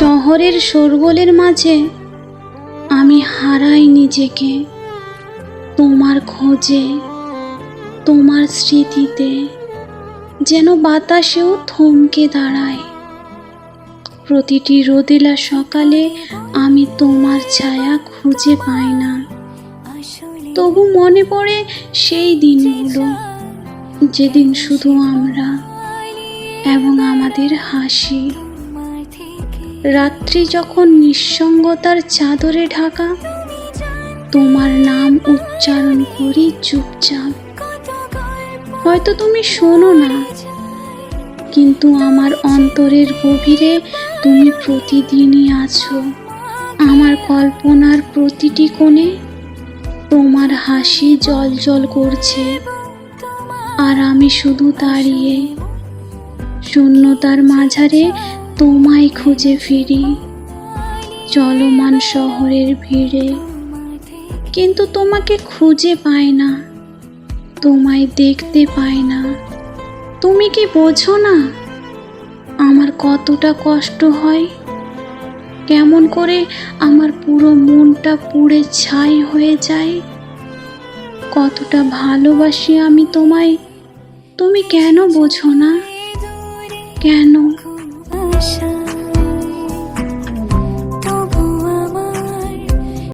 শহরের শোরগোলের মাঝে আমি হারাই নিজেকে। তোমার খোঁজে, তোমার স্মৃতিতে যেন বাতাসেও থমকে দাঁড়ায়। প্রতিটি রোদেলা সকালে আমি তোমার ছায়া খুঁজে পাই না। তবু মনে পড়ে সেই দিনগুলো, যেদিন শুধু আমরা এবং আমাদের হাসি। রাত্রি যখন নিঃসঙ্গতার চাদরে ঢাকা, তোমার নাম উচ্চারণ করি চুপচাপ। হয়তো তুমি শোনো না, কিন্তু আমার অন্তরের গভীরে তুমি প্রতিদিনই আছো। আমার কল্পনার প্রতিটি কোণে তোমার হাসি জল জল করছে, আর আমি শুধু দাঁড়িয়ে, শূন্যতার মাঝারে তোমায় খুঁজে ফিরি। চলমান শহরের ভিড়ে। কিন্তু তোমাকে খুঁজে পাই না। তোমায় দেখতে পাই না। তুমি কি বোঝো না? আমার কতটা কষ্ট হয়। কেমন করে আমার পুরো মনটা পুড়ে ছাই হয়ে যায়। কতটা ভালোবাসি আমি তোমায়। তুমি কেন বোঝো না? কেন?